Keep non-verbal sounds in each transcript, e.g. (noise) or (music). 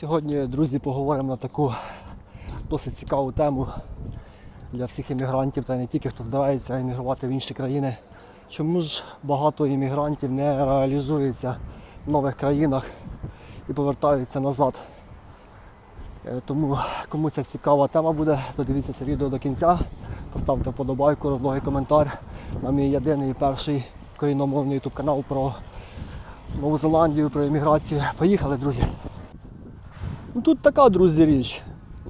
Сьогодні, друзі, поговоримо на таку досить цікаву тему для всіх іммігрантів та не тільки хто збирається іммігрувати в інші країни. Чому ж багато іммігрантів не реалізується в нових країнах і повертаються назад? Е, Тому кому ця цікава тема буде, то дивіться це відео до кінця. Поставте вподобайку, розлогий коментар на мій єдиний перший корінномовний YouTube канал про Нову Зеландію, про імміграцію. Поїхали, друзі! Ну, тут така, друзі, річ.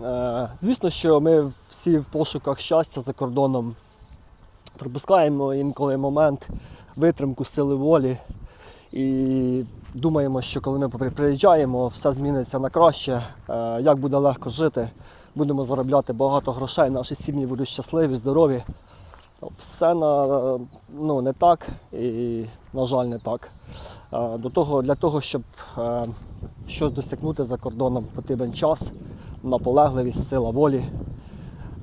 Е, звісно, що ми всі в пошуках щастя за кордоном пропускаємо інколи момент витримку сили волі і думаємо, що коли ми приїжджаємо, все зміниться на краще, е, як буде легко жити, будемо заробляти багато грошей, наші сім'ї будуть щасливі, здорові. Все на, ну, не так і, на жаль, не так. Е, До того, для того, щоб е, щось досягнути за кордоном, потрібен час, наполегливість, сила волі,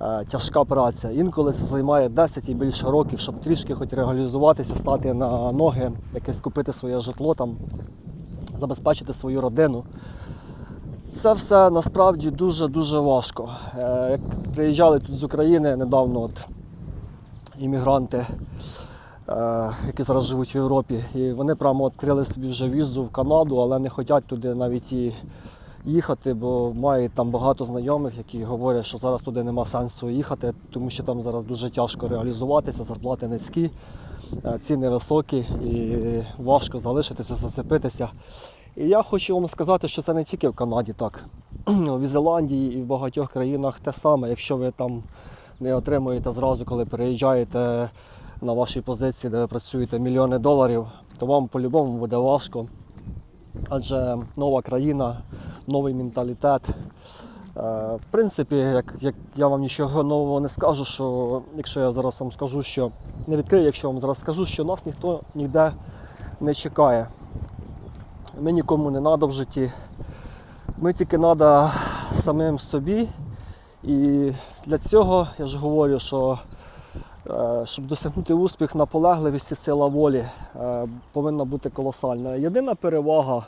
е, тяжка праця. Інколи це займає 10 і більше років, щоб трішки хоч реалізуватися, стати на ноги, якесь купити своє житло, там, забезпечити свою родину. Це все насправді дуже-дуже важко. Як приїжджали тут з України недавно от, іммігранти, е, які зараз живуть в Європі, і вони прямо відкрили собі вже візу в Канаду, але не хочуть туди навіть і їхати, бо мають там багато знайомих, які говорять, що зараз туди нема сенсу їхати, тому що там зараз дуже тяжко реалізуватися, зарплати низькі, е, ціни високі і важко залишитися, зацепитися. І я хочу вам сказати, що це не тільки в Канаді так. (clears throat) В Зеландії і в багатьох країнах те саме, якщо ви там не отримуєте зразу, коли переїжджаєте на вашій позиції, де ви працюєте мільйони доларів, то вам по-любому буде важко. Адже нова країна, новий менталітет. Е, В принципі, як, як я вам нічого нового не скажу, що якщо я зараз вам скажу, що не відкрию, якщо вам зараз скажу, що нас ніхто ніде не чекає. Ми нікому не треба в житті. Ми тільки треба самим собі. І для цього я ж говорю, що е, щоб досягнути успіх, наполегливість і сила волі е, повинна бути колосальна. Єдина перевага,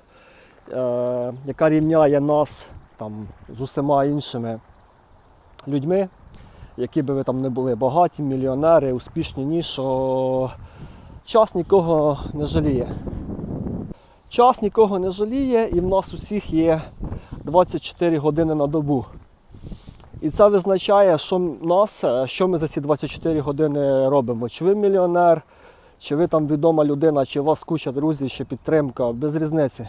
е, яка рівняє нас там, з усіма іншими людьми, які би ви там не були багаті, мільйонери, успішні, ні, що час нікого не жаліє. Час нікого не жаліє, і в нас усіх є 24 години на добу. І це визначає, що нас, е, що ми за ці 24 години робимо. Чи ви мільйонер, чи ви там відома людина, чи у вас куча друзів, чи підтримка, без різниці.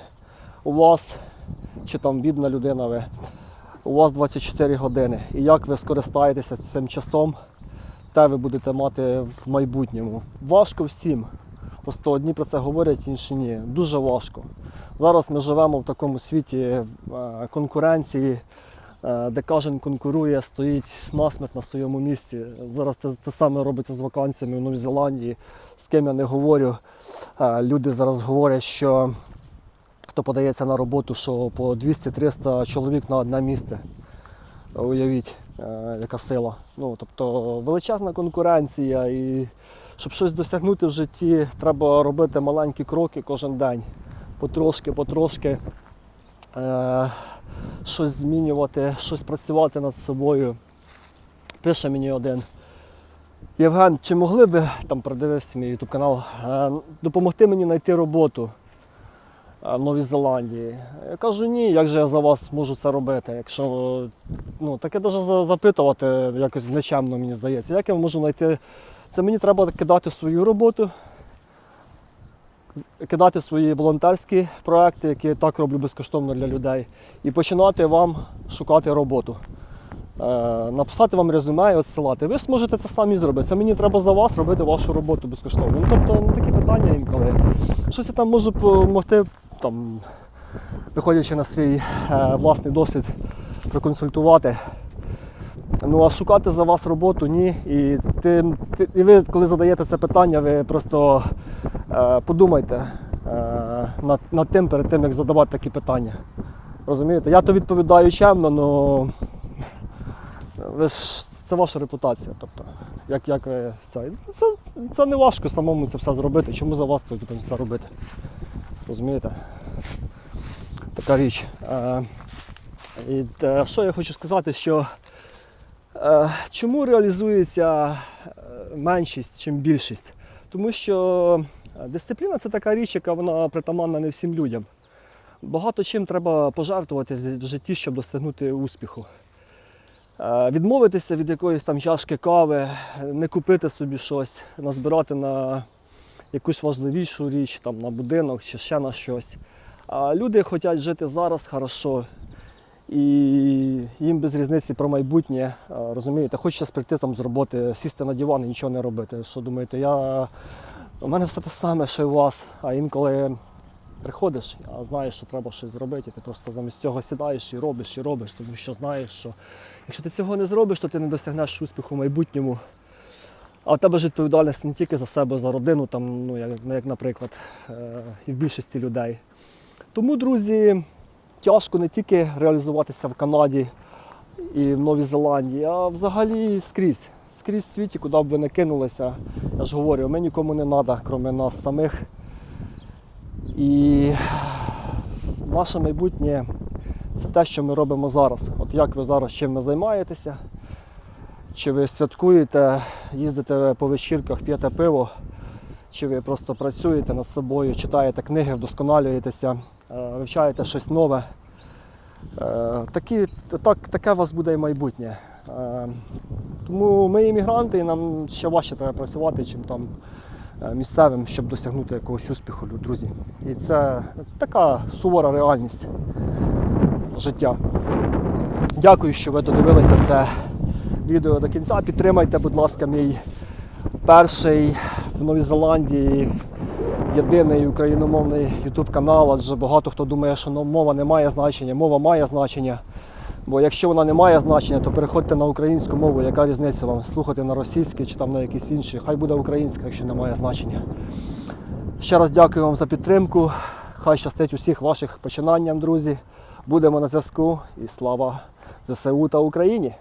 У вас, чи там бідна людина ви, у вас 24 години. І як ви скористаєтеся цим часом, те ви будете мати в майбутньому. Важко всім. Просто одні про це говорять, інші ні. Дуже важко. Зараз ми живемо в такому світі е, конкуренції, де кожен конкурує, стоїть насмерть на своєму місці. Зараз те, те саме робиться з вакансіями в Новій Зеландії, з ким я не говорю. Е, Люди зараз говорять, що хто подається на роботу, що по 200-300 чоловік на одне місце. Уявіть, е, яка сила. Ну, тобто величезна конкуренція, і щоб щось досягнути в житті, треба робити маленькі кроки кожен день. Потрошки, потрошки е, щось змінювати, щось працювати над собою. Пише мені один. Євген, чи могли б там продивився мій YouTube канал, е, допомогти мені знайти роботу е, в Новій Зеландії? Я кажу, ні, як же я за вас можу це робити? Якщо ну, таке навіть запитувати якось нечемно, мені здається. Як я можу знайти? Це мені треба кидати свою роботу, кидати свої волонтерські проекти, які я так роблю безкоштовно для людей, і починати вам шукати роботу. Е, написати вам резюме і відсилати. Ви зможете це самі зробити. Це мені треба за вас робити вашу роботу безкоштовно. Ну, тобто ну, такі питання інколи. Щось я там можу допомогти, там, виходячи на свій е, власний досвід, проконсультувати. Ну а шукати за вас роботу ні. І, ти, ти, і ви, коли задаєте це питання, ви просто подумайте е, над, над тим перед тим, як задавати такі питання. Розумієте? Я то відповідаю чемно, але ви ж це ваша репутація. Тобто, як, як ви це, це, це не важко самому це все зробити. Чому за вас тут це робити? Розумієте? Така річ. Е, І е, що я хочу сказати, що е, чому реалізується е, меншість, чим більшість? Тому що е, дисципліна це така річ, яка вона притаманна не всім людям. Багато чим треба пожертвувати в житті, щоб досягнути успіху. Е, Відмовитися від якоїсь там чашки кави, не купити собі щось, назбирати на якусь важливішу річ, там, на будинок чи ще на щось. А люди хочуть жити зараз хорошо. І їм без різниці про майбутнє, е, розумієте, хочеться прийти там з роботи, сісти на диван і нічого не робити. Що думаєте, я... у мене все те саме, що й у вас. А інколи приходиш, а знаєш, що треба щось зробити, і ти просто замість цього сідаєш і робиш, і робиш, тому що знаєш, що якщо ти цього не зробиш, то ти не досягнеш успіху в майбутньому. А в тебе ж відповідальність не тільки за себе, за родину, там, ну, як, як наприклад, е, і в більшості людей. Тому, друзі, тяжко не тільки реалізуватися в Канаді і в Новій Зеландії, а взагалі скрізь. Скрізь в світі, куди б ви не кинулися. Я ж говорю, ми нікому не треба, крім нас самих. І наше майбутнє це те, що ми робимо зараз. От як ви зараз чим ви займаєтеся, чи ви святкуєте, їздите по вечірках, п'єте пиво, чи ви просто працюєте над собою, читаєте книги, вдосконалюєтеся, е, вивчаєте щось нове. Е, Такі, так, таке у вас буде і майбутнє. Тому ми іммігранти, і нам ще важче треба працювати, чим там е, місцевим, щоб досягнути якогось успіху, друзі. І це така сувора реальність життя. Дякую, що ви додивилися це відео до кінця. Підтримайте, будь ласка, мій перший в Новій Зеландії єдиний україномовний YouTube канал, адже багато хто думає, що мова не має значення, мова має значення. Бо якщо вона не має значення, то переходьте на українську мову, яка різниця вам слухати на російській чи там на якісь інші. Хай буде українська, якщо не має значення. Ще раз дякую вам за підтримку. Хай щастить усіх ваших починанням, друзі. Будемо на зв'язку і слава ЗСУ та Україні!